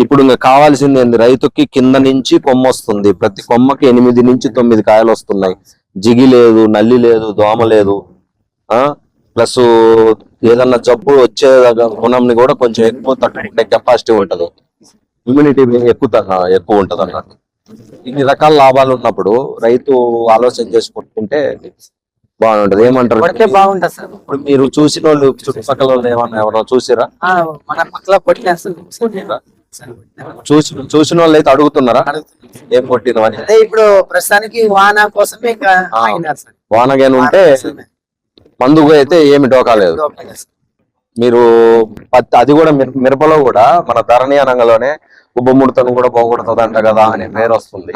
ఇప్పుడు ఇంకా కావాల్సింది ఏంది? రైతుకి కింద నుంచి కొమ్మ వస్తుంది. ప్రతి కొమ్మకి ఎనిమిది నుంచి తొమ్మిది కాయలు వస్తున్నాయి. జిగి లేదు నల్లి లేదు దోమ లేదు. ఆ? ప్లస్ ఏదన్నా జబ్బు వచ్చే గుణంని కూడా కొంచెం ఎక్కువ తట్టుకునే కెపాసిటీ ఉంటది. ఇమ్యూనిటీ ఎక్కువ ఎక్కువ ఉంటది అన్నట్టు ఇన్ని రకాల లాభాలు ఉన్నప్పుడు రైతు ఆలోచన చేసి కొట్టుకుంటే బాగుంటది. ఏమంటారు? కొడితే బాగుంటది సార్. ఇప్పుడు మీరు చూసిన వాళ్ళు చుట్టుపక్కల వాళ్ళు ఏమన్నా ఎవరన్నా చూసిరా? మన పక్కల కొట్టేస్తారు చూసి చూసిన వాళ్ళు అయితే అడుగుతున్నారా? ఏం కొట్టినవని అదే ఇప్పుడు ప్రస్తుతానికి వాన కోసమే వానగాని ఉంటే మందు అయితే ఏమి డోకా లేదు. మీరు పత్తి అది కూడా మిర- మిరపలో కూడా మన ధరణి అనగలోనే ఉబ్బముడతను కూడా పోగొడుతుంది అంట కదా అనే పేరు వస్తుంది.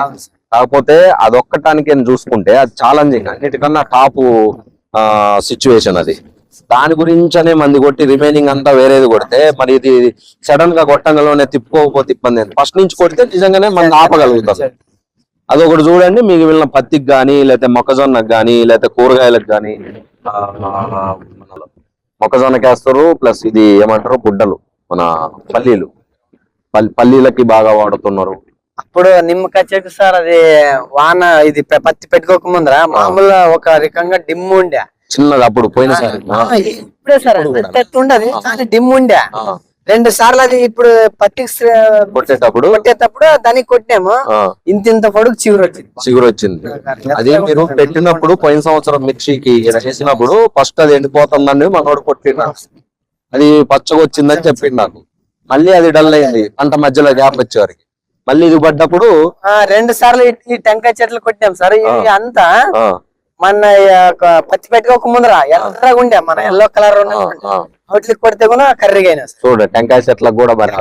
కాకపోతే అదొక్కటానికి చూసుకుంటే అది ఛాలెంజింగ్ అన్నిటికన్నా టాప్ సిచ్యువేషన్ అది. దాని గురించనే మంది కొట్టి రిమైనింగ్ అంతా వేరేది కొడితే మరి ఇది సడన్గా కొట్టంగలోనే తిప్పుకోకపోతే ఇబ్బంది ఫస్ట్ నుంచి కొడితే నిజంగానే మనం ఆపగలుగుతాం. అదొకటి చూడండి మీకు వెళ్ళిన పత్తికి కానీ లేకపోతే మొక్కజొన్నకు కానీ లేకపోతే కూరగాయలకు కానీ మొక్కజొన్నకి వేస్తారు ప్లస్ ఇది ఏమంటారు గుడ్డలు మన పల్లీలు. పల్- పల్లీలకి బాగా వాడుతున్నారు. అప్పుడు నిమ్మకాయ చెట్టు సార్ అది వాన ఇది పత్తి పెట్టుకోక ముందర మామూలుగా ఒక రకంగా డిమ్ ఉండే. చిన్నది అప్పుడు పోయినసారి ఇప్పుడే సార్ అంత ఎత్తు ఉండదు. కానీ డిమ్ ఉండే. రెండు సార్లు అది ఇప్పుడు శ్ర- కొట్టేటప్పుడు? కొట్టేటప్పుడు దానికి కొట్టాము ఇంత ఇంత పొడుగు చిగురు వచ్చింది. చిగురు వచ్చింది అది మీరు పెట్టినప్పుడు పోయిన సంవత్సరం మిర్చికి చేసినప్పుడు ఫస్ట్ అది ఎండిపోతుందని మనోడు కొట్టిన అది పచ్చగా వచ్చిందని చెప్పిండు నాకు. మళ్ళీ అది డల్ అయింది. పంట మధ్యలో గ్యాప్ వచ్చేవారికి మళ్ళీ ఇది పడ్డప్పుడు ఆ, రెండు సార్లు ఈ- టెంకాయ చెట్లు కొట్టాం సార్. అంతా మన పత్తి పెట్టుకోక ముందర ఎర్రగా ఉండే మన ఎల్లో కలర్. వాటికి కొడితే కూడా కర్రీగా అయినా సార్ చూడు టెంకాయ చెట్లకు కూడా మరి